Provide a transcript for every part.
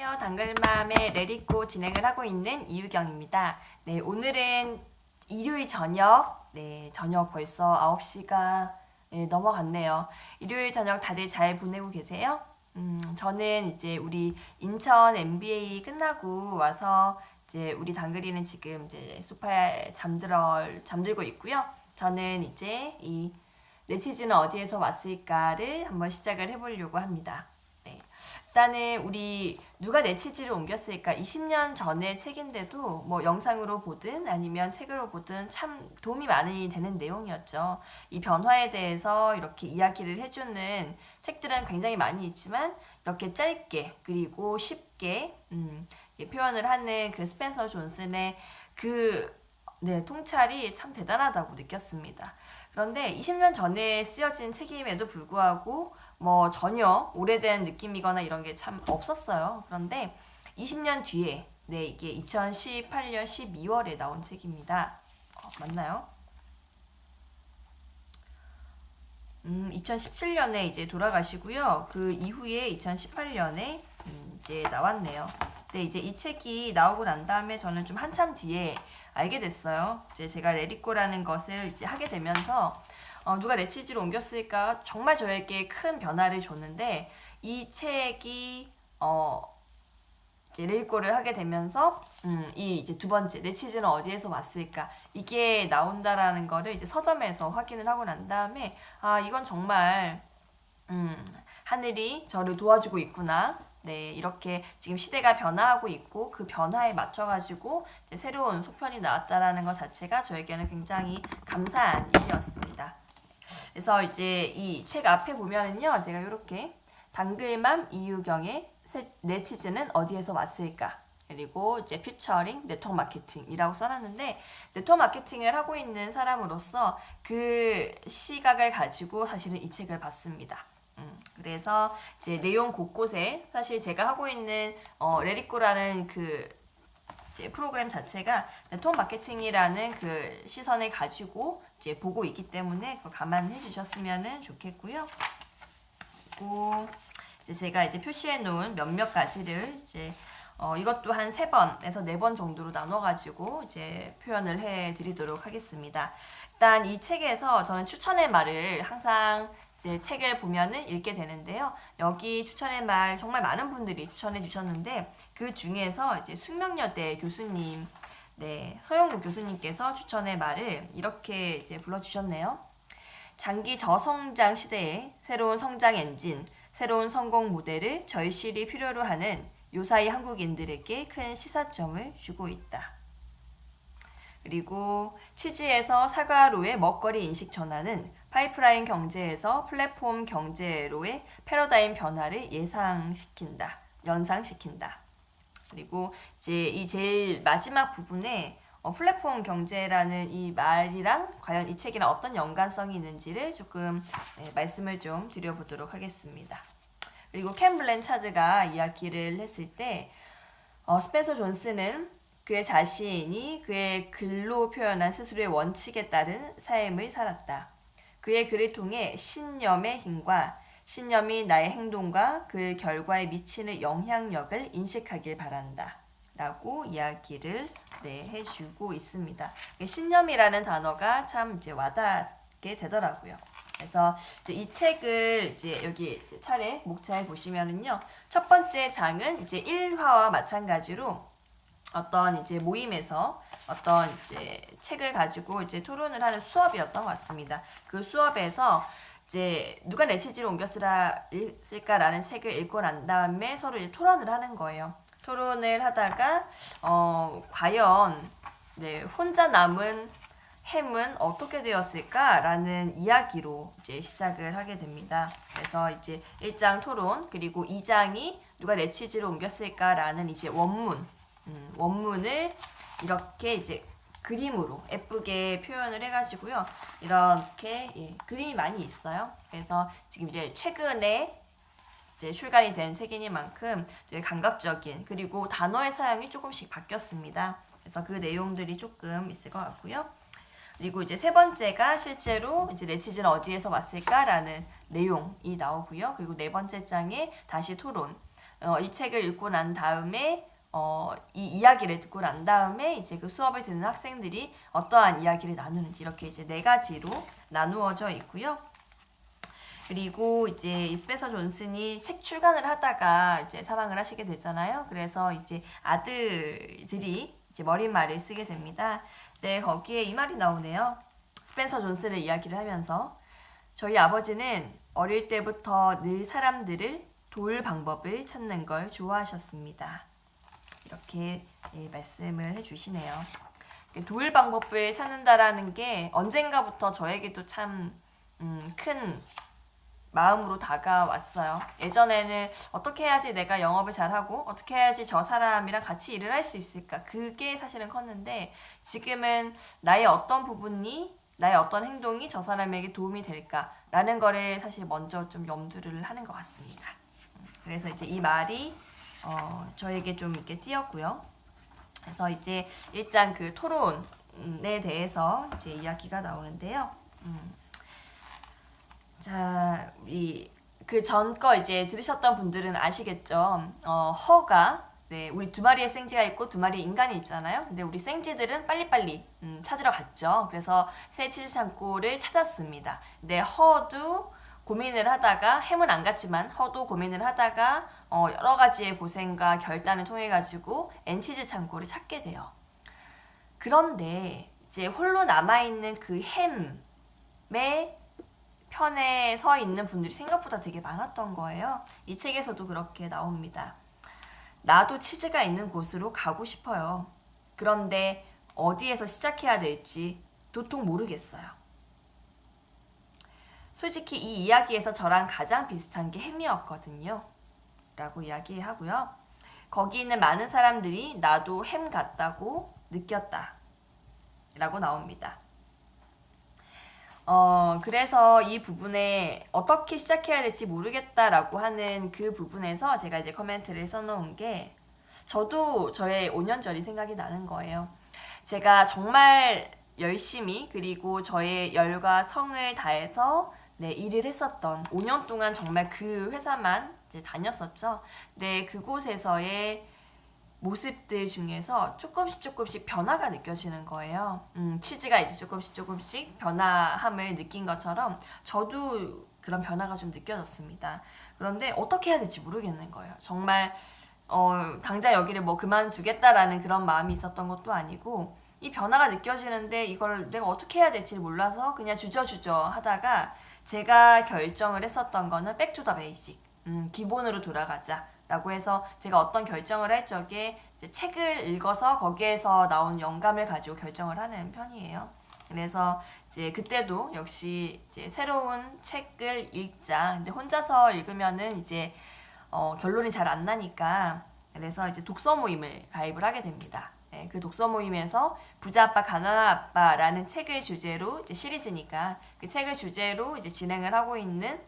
안녕하세요. 당글맘의 레리코 진행을 하고 있는 이유경입니다. 네, 오늘은 일요일 저녁, 네, 저녁 벌써 9시가 네, 넘어갔네요. 일요일 저녁 다들 잘 보내고 계세요? 음, 저는 이제 우리 인천 MBA 끝나고 와서 이제 우리 당글이는 지금 이제 소파에 잠들어 잠들고 있고요. 저는 이제 이 내 치즈는 어디에서 왔을까를 한번 시작을 해보려고 합니다. 네. 일단은 우리 누가 내 치즈를 옮겼을까 20년 전의 책인데도 뭐 영상으로 보든 아니면 책으로 보든 참 도움이 많이 되는 내용이었죠. 이 변화에 대해서 이렇게 이야기를 해주는 책들은 굉장히 많이 있지만 이렇게 짧게 그리고 쉽게 음, 예, 표현을 하는 그 스펜서 존슨의 그 네, 통찰이 참 대단하다고 느꼈습니다. 그런데 20년 전에 쓰여진 책임에도 불구하고 뭐 전혀 오래된 느낌이거나 이런 게 참 없었어요. 그런데 20년 뒤에 네 이게 2018년 12월에 나온 책입니다. 어, 맞나요? 음, 2017년에 이제 돌아가시고요. 그 이후에 2018년에 음, 이제 나왔네요. 근데 이제 이 책이 나오고 난 다음에 저는 좀 한참 뒤에 알게 됐어요. 이제 제가 레리코라는 것을 이제 하게 되면서 어, 누가 레치즈로 옮겼을까 정말 저에게 큰 변화를 줬는데 이 책이 어, 이제 레리코를 하게 되면서 음, 이 이제 두 번째 레치즈는 어디에서 왔을까 이게 나온다라는 거를 이제 서점에서 확인을 하고 난 다음에 아 이건 정말 음, 하늘이 저를 도와주고 있구나. 네, 이렇게 지금 시대가 변화하고 있고 그 변화에 맞춰가지고 새로운 소편이 나왔다라는 것 자체가 저에게는 굉장히 감사한 일이었습니다. 그래서 이제 이 책 앞에 보면은요, 제가 이렇게 당글맘 이유경의 새- 내 치즈는 어디에서 왔을까? 그리고 이제 퓨처링 네트워크 마케팅이라고 써놨는데 네트워크 마케팅을 하고 있는 사람으로서 그 시각을 가지고 사실은 이 책을 봤습니다. 음, 그래서 이제 내용 곳곳에 사실 제가 하고 있는 어, 레리코라는 그 이제 프로그램 자체가 네트워크 마케팅이라는 그 시선을 가지고 이제 보고 있기 때문에 그거 감안해 주셨으면 좋겠고요. 그리고 이제 제가 이제 표시해 놓은 몇몇 가지를 이제 어, 이것도 한세 번에서 네 번 정도로 나눠가지고 이제 표현을 해 드리도록 하겠습니다. 일단 이 책에서 저는 추천의 말을 항상 이제 책을 보면은 읽게 되는데요. 여기 추천의 말 정말 많은 분들이 추천해 주셨는데 그 중에서 이제 숙명여대 교수님, 네 서영국 교수님께서 추천의 말을 이렇게 이제 불러주셨네요. 장기 저성장 시대에 새로운 성장 엔진, 새로운 성공 모델을 절실히 필요로 하는 요사이 한국인들에게 큰 시사점을 주고 있다. 그리고 치즈에서 사과로의 먹거리 인식 전환은 파이프라인 경제에서 플랫폼 경제로의 패러다임 변화를 예상시킨다. 연상시킨다. 그리고 이제 이 제일 마지막 부분에 어, 플랫폼 경제라는 이 말이랑 과연 이 책이랑 어떤 연관성이 있는지를 조금 네, 말씀을 좀 드려보도록 하겠습니다. 그리고 캠 블렌 차드가 이야기를 했을 때 어, 스펜서 존스는 그의 자신이 그의 글로 표현한 스스로의 원칙에 따른 삶을 살았다. 그의 글을 통해 신념의 힘과 신념이 나의 행동과 그 결과에 미치는 영향력을 인식하길 바란다. 라고 이야기를 네, 해주고 있습니다. 신념이라는 단어가 참 이제 와닿게 되더라고요. 그래서 이 책을 이제 여기 차례 목차에 보시면은요. 첫 번째 장은 이제 1화와 마찬가지로 어떤 이제 모임에서 어떤 이제 책을 가지고 이제 토론을 하는 수업이었던 것 같습니다. 그 수업에서 이제 누가 내 체질을 옮겼을까라는 책을 읽고 난 다음에 서로 이제 토론을 하는 거예요. 토론을 하다가 어 과연 네 혼자 남은 햄은 어떻게 되었을까라는 이야기로 이제 시작을 하게 됩니다. 그래서 이제 1장 토론 그리고 2장이 누가 내 치즈를 옮겼을까라는 이제 원문 음, 원문을 이렇게 이제 그림으로 예쁘게 표현을 해가지고요. 이렇게 예, 그림이 많이 있어요. 그래서 지금 이제 최근에 이제 출간이 된 책이니만큼 되게 감각적인 그리고 단어의 사용이 조금씩 바뀌었습니다. 그래서 그 내용들이 조금 있을 것 같고요. 그리고 이제 세 번째가 실제로 이제 레치즈는 어디에서 왔을까라는 내용이 나오고요. 그리고 네 번째 장에 다시 토론. 어, 이 책을 읽고 난 다음에 어, 이 이야기를 듣고 난 다음에 이제 그 수업을 듣는 학생들이 어떠한 이야기를 나누는지 이렇게 이제 네 가지로 나누어져 있고요. 그리고 이제 이 스펜서 존슨이 책 출간을 하다가 이제 사망을 하시게 됐잖아요. 그래서 이제 아들들이 이제 머릿말을 쓰게 됩니다. 네, 거기에 이 말이 나오네요. 스펜서 존슨의 이야기를 하면서 저희 아버지는 어릴 때부터 늘 사람들을 도울 방법을 찾는 걸 좋아하셨습니다. 이렇게 예, 말씀을 해주시네요. 도울 방법을 찾는다라는 게 언젠가부터 저에게도 참 음, 큰 마음으로 다가왔어요. 예전에는 어떻게 해야지 내가 영업을 잘하고 어떻게 해야지 저 사람이랑 같이 일을 할 수 있을까 그게 사실은 컸는데 지금은 나의 어떤 부분이 나의 어떤 행동이 저 사람에게 도움이 될까라는 거를 사실 먼저 좀 염두를 하는 것 같습니다. 그래서 이제 이 말이 어, 저에게 좀 이렇게 띄었고요. 그래서 이제 일장 그 토론에 대해서 이제 이야기가 나오는데요. 음. 자, 이 그 전 거 이제 들으셨던 분들은 아시겠죠? 어, 허가 네, 우리 두 마리의 생쥐가 있고 두 마리의 인간이 있잖아요. 근데 우리 생쥐들은 빨리빨리 음, 찾으러 갔죠. 그래서 새 치즈 창고를 찾았습니다. 근데 허도 고민을 하다가 햄은 안 갔지만 허도 고민을 하다가 어, 여러 가지의 고생과 결단을 통해 가지고 엔치즈 창고를 찾게 돼요. 그런데 이제 홀로 남아 있는 그 햄의 편에 서 있는 분들이 생각보다 되게 많았던 거예요. 이 책에서도 그렇게 나옵니다. 나도 치즈가 있는 곳으로 가고 싶어요. 그런데 어디에서 시작해야 될지 도통 모르겠어요. 솔직히 이 이야기에서 저랑 가장 비슷한 게 햄이었거든요. 라고 이야기하고요. 거기 있는 많은 사람들이 나도 햄 같다고 느꼈다. 라고 나옵니다. 어, 그래서 이 부분에 어떻게 시작해야 될지 모르겠다라고 하는 그 부분에서 제가 이제 코멘트를 써놓은 게 저도 저의 5년 전이 생각이 나는 거예요. 제가 정말 열심히 그리고 저의 열과 성을 다해서 네, 일을 했었던 5년 동안 정말 그 회사만 다녔었죠. 네, 그곳에서의 모습들 중에서 조금씩 조금씩 변화가 느껴지는 거예요. 음, 치즈가 이제 조금씩 조금씩 변화함을 느낀 것처럼 저도 그런 변화가 좀 느껴졌습니다. 그런데 어떻게 해야 될지 모르겠는 거예요. 정말 어, 당장 여기를 뭐 그만두겠다라는 그런 마음이 있었던 것도 아니고 이 변화가 느껴지는데 이걸 내가 어떻게 해야 될지 몰라서 그냥 주저주저 하다가 제가 결정을 했었던 거는 백투더 베이직 음, 기본으로 돌아가자 라고 해서 제가 어떤 결정을 할 적에 책을 읽어서 거기에서 나온 영감을 가지고 결정을 하는 편이에요. 그래서 이제 그때도 역시 이제 새로운 책을 읽자. 근데 혼자서 읽으면은 이제 어, 결론이 잘 안 나니까 그래서 이제 독서 모임을 가입을 하게 됩니다. 네, 그 독서 모임에서 부자 아빠 가난한 아빠라는 책을 주제로 이제 시리즈니까 그 책을 주제로 이제 진행을 하고 있는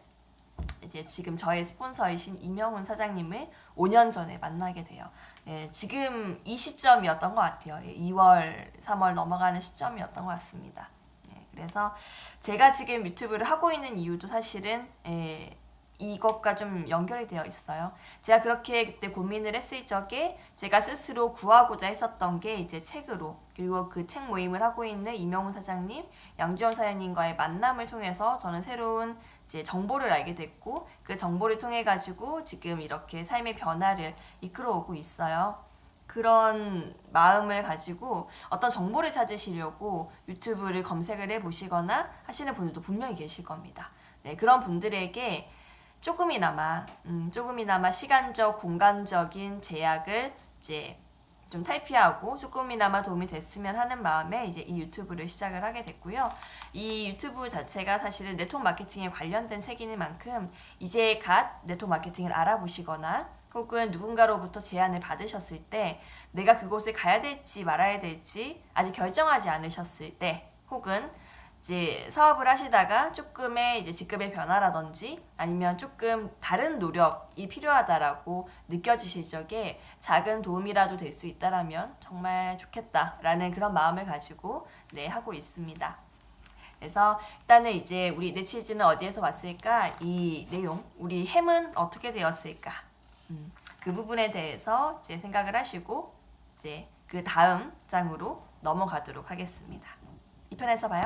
이제 지금 저의 스폰서이신 이명훈 사장님을 5년 전에 만나게 돼요. 예, 지금 이 시점이었던 것 같아요. 예, 2월, 3월 넘어가는 시점이었던 것 같습니다. 예, 그래서 제가 지금 유튜브를 하고 있는 이유도 사실은 예, 이것과 좀 연결이 되어 있어요. 제가 그렇게 그때 고민을 했을 적에 제가 스스로 구하고자 했었던 게 이제 책으로 그리고 그 책 모임을 하고 있는 이명훈 사장님, 양지원 사장님과의 만남을 통해서 저는 새로운 이제 정보를 알게 됐고 그 정보를 통해 가지고 지금 이렇게 삶의 변화를 이끌어오고 있어요. 그런 마음을 가지고 어떤 정보를 찾으시려고 유튜브를 검색을 해 보시거나 하시는 분들도 분명히 계실 겁니다. 네, 그런 분들에게 조금이나마 음, 조금이나마 시간적 공간적인 제약을 이제 좀 탈피하고 조금이나마 도움이 됐으면 하는 마음에 이제 이 유튜브를 시작을 하게 됐고요. 이 유튜브 자체가 사실은 네트워크 마케팅에 관련된 책인 만큼 이제 갓 네트워크 마케팅을 알아보시거나 혹은 누군가로부터 제안을 받으셨을 때 내가 그곳에 가야 될지 말아야 될지 아직 결정하지 않으셨을 때 혹은 이제 사업을 하시다가 조금의 이제 직급의 변화라든지 아니면 조금 다른 노력이 필요하다라고 느껴지실 적에 작은 도움이라도 될 수 있다라면 정말 좋겠다라는 그런 마음을 가지고 네 하고 있습니다. 그래서 일단은 이제 우리 네치즈는 어디에서 왔을까? 이 내용, 우리 햄은 어떻게 되었을까? 음, 그 부분에 대해서 이제 생각을 하시고 이제 그 다음 장으로 넘어가도록 하겠습니다. 이 편에서 봐요.